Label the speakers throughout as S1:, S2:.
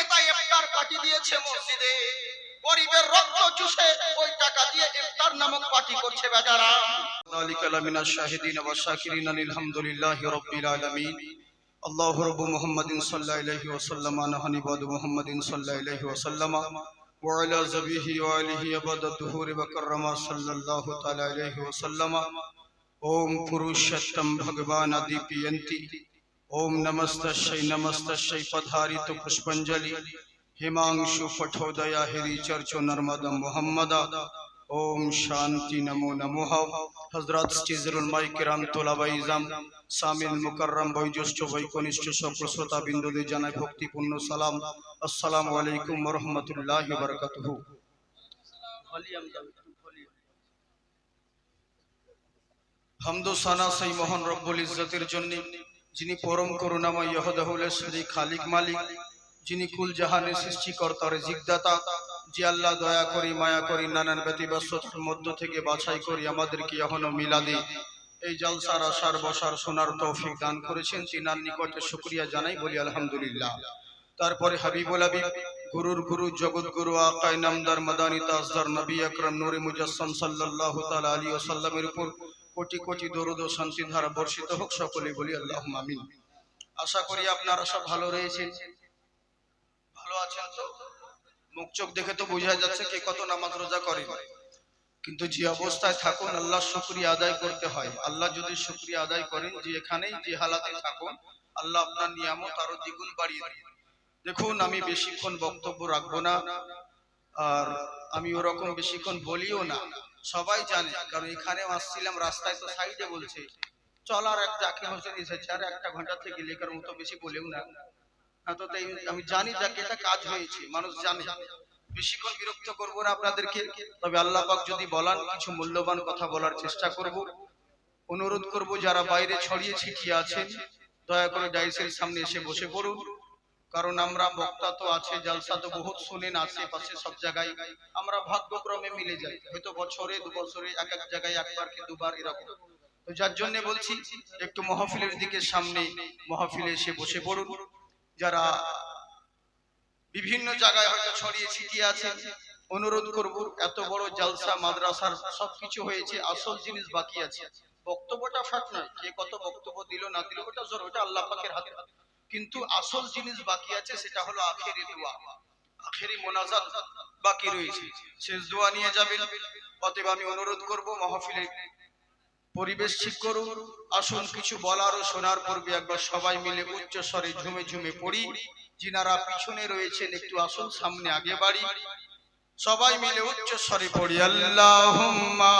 S1: নেতা পার্টি দিয়েছে মসজিদে গরিবের রক্ত চুষে ওই টাকা দিয়ে ইফতার নামক পার্টি করছে বেচারা ওয়া শাকিরিন আলহামদুলিল্লাহি রাব্বিল আলামিন আল্লাহ মুহাম্মাদিন সাল্লাল্লাহু আলাইহি ওয়া সাল্লাম আনহানি বাদু মুহাম্মাদিন সাল্লাল্লাহু আলাইহি ওয়া সাল্লাম وعلى زبيه الدهور صلى الله تعالى عليه وسلم ভগবান আদি ओम नमस्तश्चै नमस्तश्चै पधारित पुष्पंजलि हिमांशु पठोदया हिरी चर्चो नर्मदा मोहम्मदा ओम शांति नमो नमो हजरत स्टिजरुल माई किराम তোলাবাই ইজাম সামিল মুকাররম বয়োজ্যেষ্ঠ বৈকনিষ্ঠ সকল শ্রোতা বিন্দুদের জানাই ভক্তিপূর্ণ সালাম আসসালামু আলাইকুম ওয়া রাহমাতুল্লাহি ওয়া বারাকাতুহু হামদো সানা সেই মহান রব্বুল ইজ্জতের জন্য যিনি পরম করুণাময় ইহদাহুল শরী খালিক মালিক, যিনি কুল জাহানের সৃষ্টিকর্তার জিজ্ঞাতা যে আল্লাহ দয়া করি, মায়া করি, নানান ব্যতিব্যস্ততার মধ্য থেকে বাছাই করি আমাদেরকে এখনও মিলাদি। এই জলসার আসার বসার সোনার তৌফিক দান করেছেন, তিনার নিকটে শুকরিয়া জানাই, বলি আলহামদুলিল্লাহ। তারপরে হাবিবুল হাবিব, গুরুর গুরু, জগৎ গুরু আকাই নামদার, মাদানী তাজদার, নবী আকরাম, নূরে মুজাসসাম সাল্লাল্লাহু তাআলা আলাইহি ওয়াসাল্লামের উপর কোটি কোটি দরুদ ও শান্তি ধারা বর্ষিত হোক সকলে বলি আল্লাহ আমিন। আশা করি আপনারা সব ভালো রয়েছেন ভালো আছেন তো? মুখ চোখ দেখে তো বোঝা যাচ্ছে কে কত নামাজ রোজা করে। কিন্তু যে অবস্থায় থাকুন আল্লাহ শুক্রিয়া আদায় করতে হয়। আল্লাহ যদি শুক্রিয়া আদায় করেন, যে এখানেই যে হালাতে থাকুন, আল্লাহ আপনার নিয়ামত আরও দ্বিগুণ বাড়িয়ে দেবেন দেখুন, আমি বেশিক্ষণ বক্তব্য রাখব না, আর আমি ওরকম বেশিক্ষণ বলিও না। সবাই জানে, কারণ এখানে আসছিলাম, রাস্তায় তো সাইডে বলছে। চল আর এক জাকির হোসেন এসেছে, আর একটা ঘণ্টা থেকে লেখার মতো বেশি বলেও না। তো আমি জানি যাকে এটা কাজ হয়েছে, মানুষ জানে। বেশিক্ষণ বিরক্ত করব না আপনাদেরকে, তবে আল্লাহ পাক যদি বলান, কিছু মূল্যবান কথা বলার চেষ্টা করব। অনুরোধ করব, যারা বাইরে ছড়িয়ে ছিটিয়ে আছেন, দয়া করে ডাইসের সামনে এসে বসে পড়ুন। কারণ আমরা বক্তা তো আছে, জলসা তো বহুত শুনেন আশেপাশে সব জায়গায়। আমরা ভাগ্যক্রমে মিলে যাই। হয়তো বছরে, দু বছরে, এক এক জায়গায় একবার কি দুবার এরকম। তো যার জন্য বলছি, একটু মহফিলের দিকে সামনে মহফিলে এসে বসে পড়ুন। যারা বিভিন্ন জায়গায় হয়তো ছড়িয়ে ছিটিয়ে আছে, অনুরোধ করব, এত বড় জালসা, মাদ্রাসার সবকিছু হয়েছে, আসল জিনিস বাকি আছে। বক্তব্যটা ফাট নয়, কে কত বক্তব্য দিল না দিল, ওটা জোর, ওটা আল্লাহ পাকের হাতে। কিন্তু আসল জিনিস বাকি আছে, সেটা হলো আখেরি দোয়া। আখেরি মোনাজাত বাকি রয়েছে। শেষ দোয়া নিয়ে যাবেন। অতএব আমি অনুরোধ করব, মাহফিলে পরিবেশ ঠিক করুন। আসুন, কিছু বলার ও শোনার পূর্বে একবার সবাই মিলে উচ্চ স্বরে ঝুমে ঝুমে পড়ি। যিনারা পিছনে রয়েছেন, একটু আসুন, সামনে আগে বাড়ি। সবাই মিলে উচ্চ স্বরে পড়ি, আল্লাহুম্মা।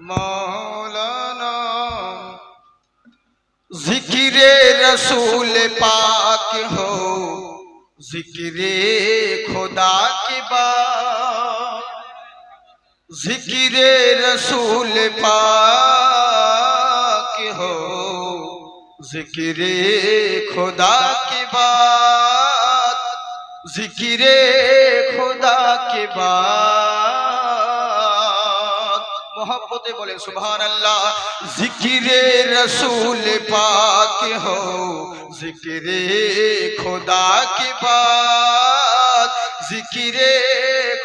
S1: मौलाना रसूल पाक हो, ज़िक्र खुदा की बात, ज़िक्र रसूल पाक हो, ज़िक्र खुदा की बात, ज़िक्र खुदा की बात। मोहब्बते बोले सुभान अल्लाह जिक्रे रसूल पाक हो जिक्रे खुदा के बाद जिक्रे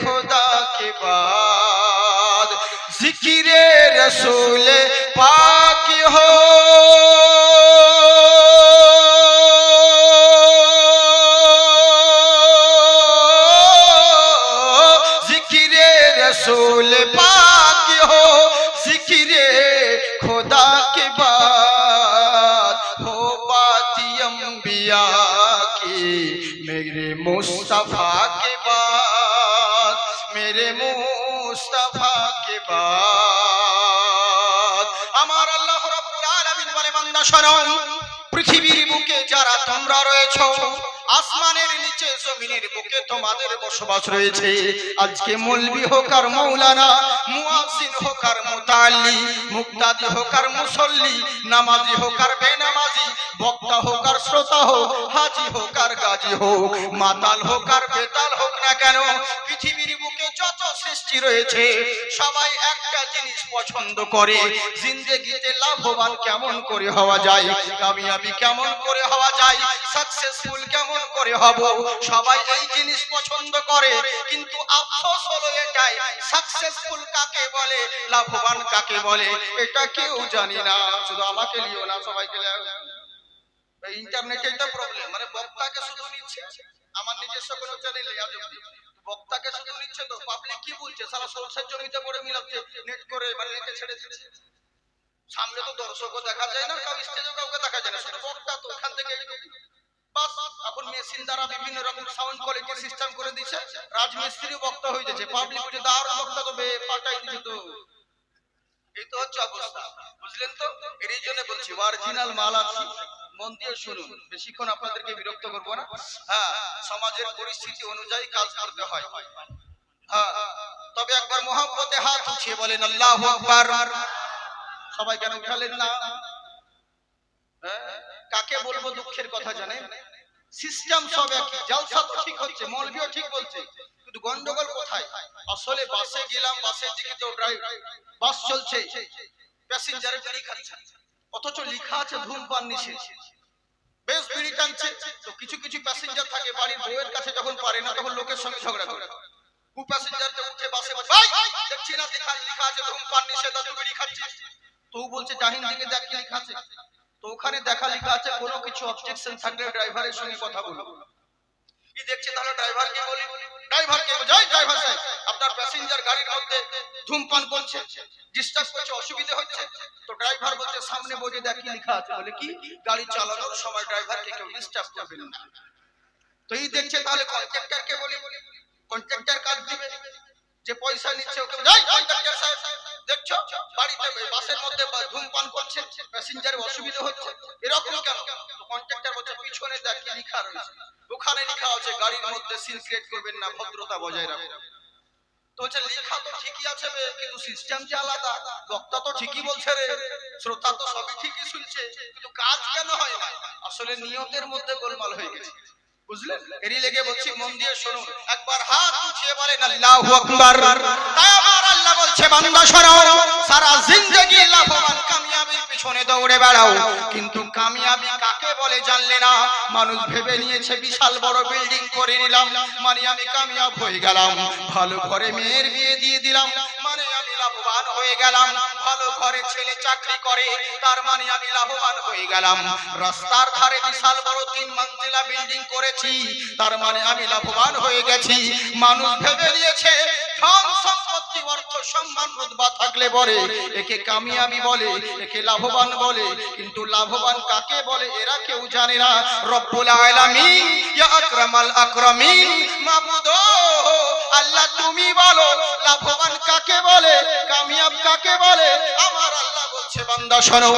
S1: खुदा के बाद जिक्रे रसूल पाक हो মেরে মুস্তাফা কে আমার আল্লাহ রাব্বুল বান্দা শোনো পৃথিবীর বুকে যারা তোমরা রয়েছো, আসমানের নিচে জমিনের বুকে তোমাদের বসবাস রয়েছে। আজকে মলবি হোক আর মৌলানা মুয়াসিন হোক আর মোতালি মুক্তাদি হোক আর মুসল্লি, নামাজি হোক আর বেনাম বক্তা হোক আর শ্রোতা হোক, হাজি হোক আর গাজী হোক, মাতাল হোক আর বেতাল হোক না কেন, পৃথিবীর বুকে যত সৃষ্টি রয়েছে, সবাই একটা জিনিস পছন্দ করে, জিন্দেগিতে লাভবান কেমন করে হওয়া যায়, কামিয়াবি কেমন করে হওয়া যায় সাকসেসফুল কেমন করে হব, সবাই এই জিনিস পছন্দ করে, কিন্তু আফসোস হলো এটাই সাকসেসফুল কাকে বলে, লাভবান কাকে বলে, এটা কেউ জানি না, শুধু আমাকে লিও না সবাইকে লিও ইন্টারনেটে এটা প্রবলেম মানে বক্তাকে শুধু নিচ্ছে। আমার নিজস্ব কোনো চ্যানেল নেই আজ বক্তাকে শুধু নিচ্ছে তো পাবলিক কি বলছে? সারা সরষের জমিতে করে মিলাচ্ছে নেট করে মানে নেটে ছেড়ে দিচ্ছে। সামনে তো দর্শকও দেখা যায় না কাউ স্টেজেও কাউকে দেখা যায় না, শুধু বক্তা তো ওখান থেকে। বাস, এখন মেশিন দ্বারা বিভিন্ন রকম সাউন্ড কোয়ালিটি সিস্টেম করে দিচ্ছে। রাজমিস্ত্রিও বক্তা হয়ে যাচ্ছে পাবলিক বলছে দারুণ বক্তা তো বে পাঠাই দিচ্ছে তো। এই তো হচ্ছে অবস্থা, বুঝলেন তো? এর জন্য বলছি অরিজিনাল মাল আছে। মন দিয়ে শুনুন। বেশিক্ষণ আপনাদেরকে বিরক্ত করব না। হ্যাঁ সমাজের পরিস্থিতি অনুযায়ী কাজ করতে হয়। হ্যাঁ তবে একবার মোহাম্মতে হাত উঠিয়ে বলেন, আল্লাহ সবাই কেন উঠালেন না? হ্যাঁ? কাকে বলব দুঃখের কথা জানেন? সিস্টেম সব একই, জলসা তো ঠিক হচ্ছে, মৌলবিও ঠিক বলছে। কিন্তু গন্ডগোল কোথায়? আসলে বাসে গেলাম, বাসের দিকে তো ড্রাইভ, বাস চলছে। প্যাসেঞ্জারে বিড়ি খাচ্ছে। অথচ লেখা আছে ধূমপান নিষেধ। বেশ বিড়ি টানছে। তো কিছু কিছু প্যাসেঞ্জার থাকে বাড়ির বউয়ের কাছে যখন পারে না তখন লোকের সঙ্গে ঝগড়া করে। কু প্যাসেঞ্জারকে উঠে বাসে "ভাই, দেখছি না লেখা লেখা আছে ধূমপান নিষেধ বিড়ি খাচ্ছিস তো বলছে জাহিন দিকে দেখ কি লেখা আছে। তো ওখানে দেখা লেখা আছে কোনো কিছু অবজেকশন থাকলে ড্রাইভারের সঙ্গে কথা বলো। কি দেখছে তাহলে ড্রাইভারকে বলি? ড্রাইভারকে যাই ড্রাইভার সাহেব আপনার প্যাসেঞ্জার গাড়ির মধ্যে ধূমপান করছে ডিস্টার্ব করছে, অসুবিধা হচ্ছে। তো ড্রাইভার বলছে, সামনে বোঝে দেখ কি লেখা আছে। বলে, কি? গাড়ি চালানোর সময় ড্রাইভারকে কেউ ডিস্টার্ব করবেন না। তো এই দেখছে তাহলে কন্ট্রাক্টরকে বলি? কন্ট্রাক্টর কাজ দিবে, যে পয়সা নিচ্ছে ওকে যাই কন্ট্রাক্টর সাহেব, দেখছ? বাড়িতে বাসের মধ্যে ধূমপান করছে প্যাসেঞ্জারের অসুবিধা হচ্ছে। এরকম কেন? কন্ট্রাক্টর বলছে, পিছনে দেখ কি লেখা রয়েছে। ওখানে লেখা আছে, গাড়ির মধ্যে সিল ক্রিয়েট করবেন না, ভদ্রতা বজায় রাখবেন সারা জিন্দেগি লাভবান কামিয়াবির পিছনে দৌড়ে বেড়াও। কিন্তু কামিয়াবি কাকে বলে জানলে না? মানুষ ভেবে নিয়েছে বিশাল বড় বিল্ডিং করে নিলাম। মানে আমি কামিয়াব হয়ে গেলাম। ভালো ঘরে মেয়ের বিয়ে দিয়ে দিলাম। মানে আমি লাভবান হয়ে গেলাম। ভালো ঘরে ছেলে চাকরি করে, তার মানে আমি লাভবান হয়ে গেলাম। রাস্তার ধারে বিশাল বড় তিন মঞ্জিলা বিল্ডিং করেছি। তার মানে আমি লাভবান হয়ে গেছি। মানুষ ভেবে নিয়েছে সম্মান রুতবা থাকলে বলে, একে কামিয়াবি বলে, একে লাভবান বলে, কিন্তু লাভবান কাকে বলে এরা কেউ জানে না। রব্বুল আলামিন, ইয়া আকরামাল আকরামিন, মাবুদ আল্লাহ তুমি বলো, লাভবান কাকে বলে, কামিয়াব কাকে বলে, আমার আল্লাহ বলছে বান্দা শোনো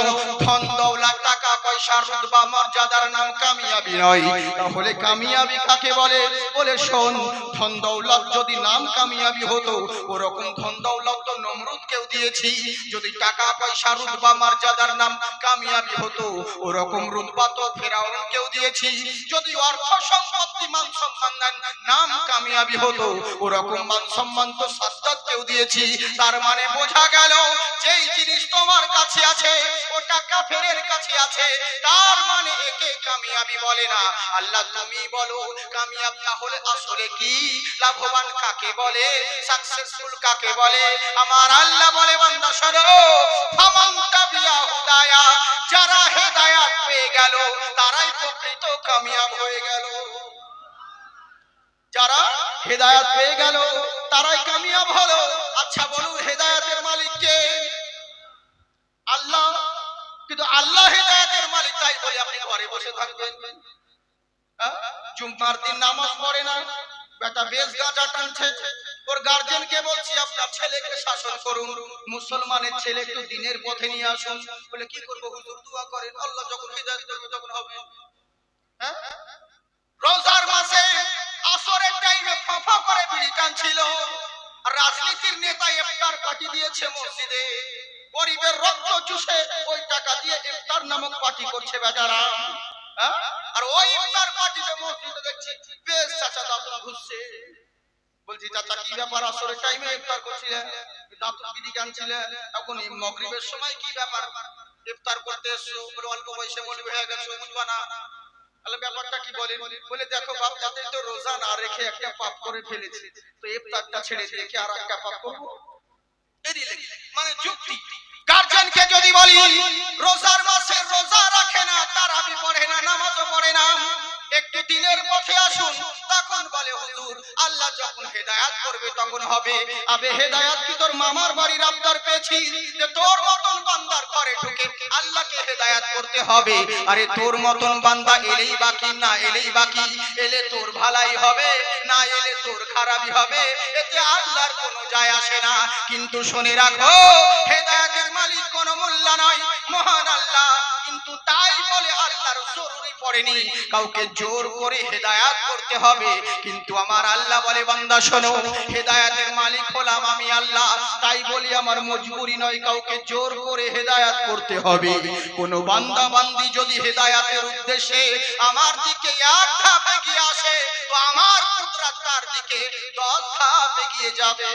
S1: ধন, দৌলত, টাকা, পয়সা রুতবা মর্যাদার নাম কামিয়াবি নয়। তাহলে কামিয়াবি কাকে বলে? বলে শোন, ধন, দৌলত যদি নাম কামিয়াবি হতো, ওরকম ধন, দৌলত তো নমরুদকেও দিয়েছি। যদি টাকা, পয়সা রুতবা মর্যাদার নাম কামিয়াবি হতো, ওরকম রুতবা তো ফেরাউনকেও দিয়েছি। যদি অর্থ সম্পত্তি, মান সম্মান নাম কামিয়াবি হতো, ওরকম মান সম্মান তো সাজ্জাদকেও দিয়েছি। তার মানে বোঝা গেল, যেই জিনিস তোমার কাছে আছে ওটা কাফেরের কাছে আছে। তার মানে একে কামিয়াবি বলে না। আল্লাহ, তুমি বলো, কামিয়াব তাহলে আসলে কি? লাভবান কাকে বলে? সাকসেসফুল কাকে বলে? আমার আল্লাহ বলে, বান্দা, শোনো। ফামান তাবিয়া হুদায়া, যারা হেদায়াত পেয়ে গেল, তারাই প্রকৃত কামিয়াব হয়ে গেল। যারা হেদায়াত পেয়ে গেল, তারাই কামিয়াব হলো। আচ্ছা বলুন, হেদায়াতের মালিক কে? আল্লাহ, কিন্তু আল্লাহ হেদায়াতের মালিক তাই বলে আপনি ঘরে বসে থাকবেন? জুম্মার দিন নামাজ পড়ে না। বেটা বেশ গাঁজা টানছে। ওর গার্জেনকে বলছি, আপনার ছেলেকে শাসন করুন। মুসলমানের ছেলে একটু দিনের পথে নিয়ে আসুন। বলে, কি করব হুজুর? দোয়া করেন। আল্লাহ যখন হিদায়ত করবে তখন হবে। হ্যাঁ? রোজার মাসে আসরের টাইমে ফাফা করে বিড়ি টানছিল। রাজনীতির নেতা ইফতার পাঠিয়ে দিয়েছে মসজিদে। গরিবের রক্ত চুষে ওই টাকা দিয়ে ইফতার
S2: নামক পার্টি করছে বেচারা। হ্যাঁ? আর ওই ইফতার পার্টিতে মসজিদে দেখছি বেশ চাচা দাদু ঘুরছে। বলছি, চাচা, কি ব্যাপার? আসরের টাইমে ইফতার করছিলেন? দাঁত বিড়ি গানছিলেন এখন মগরিবের সময় কি ব্যাপার? ইফতার করতে এসছো? বলে, অল্প বয়সে মৌলবি হয়ে গেছো, বুঝবা না। তাহলে ব্যাপারটা কি বলেন? বলে, দেখো বাপ, যাতে তো রোজা না রেখে একটা পাপ করে ফেলেছি, তো ইফতারটা ছেড়ে দিয়ে কি আর একটা পাপ করব? মানে যুক্তি। গার্জেনকে যদি বলি, রোজার মাসে রোজা রাখে না তারাবি পড়ে না, নামাজও পড়ে না। একটু দিনের পথে আসুন, তখন বলে, হুজুর, আল্লাহ যখন হেদায়াত করবে তখন হবে। আবে, হেদায়াত কি তোর মামার বাড়ির আবদার পেয়েছি যে তোর মতন আল্লাহকে হেদায়াত করতে হবে। আরে তোর মতন বান্দা এলেই বাকি, না এলেই বাকি, এলে তোর ভালাই হবে, না এলে তোর খারাপই হবে। এতে আল্লাহর কোনো যায় আসে না। কিন্তু শুনে রাখো, হেদায়াতের মালিক কোনো মোল্লা নয়, মহান আল্লাহ। কিন্তু তাই বলে আল্লাহর জরুরি পড়েনি। কাউকে জোর করে হেদায়াত করতে হবে। কিন্তু আমার আল্লাহ বলে, বান্দা শোনো, হেদায়াতের মালিক হলাম আমি আল্লাহ। তাই বলি আমার মজবুরি নয় কাউকে জোর করে হেদায়াত করতে হবে। কোন বান্দা বান্দি যদি হেদায়াতের উদ্দেশ্যে আমার দিকে এক ধাপ এগিয়ে আসে, তো আমার কুদরত তার দিকে দশ ধাপ এগিয়ে যাবে।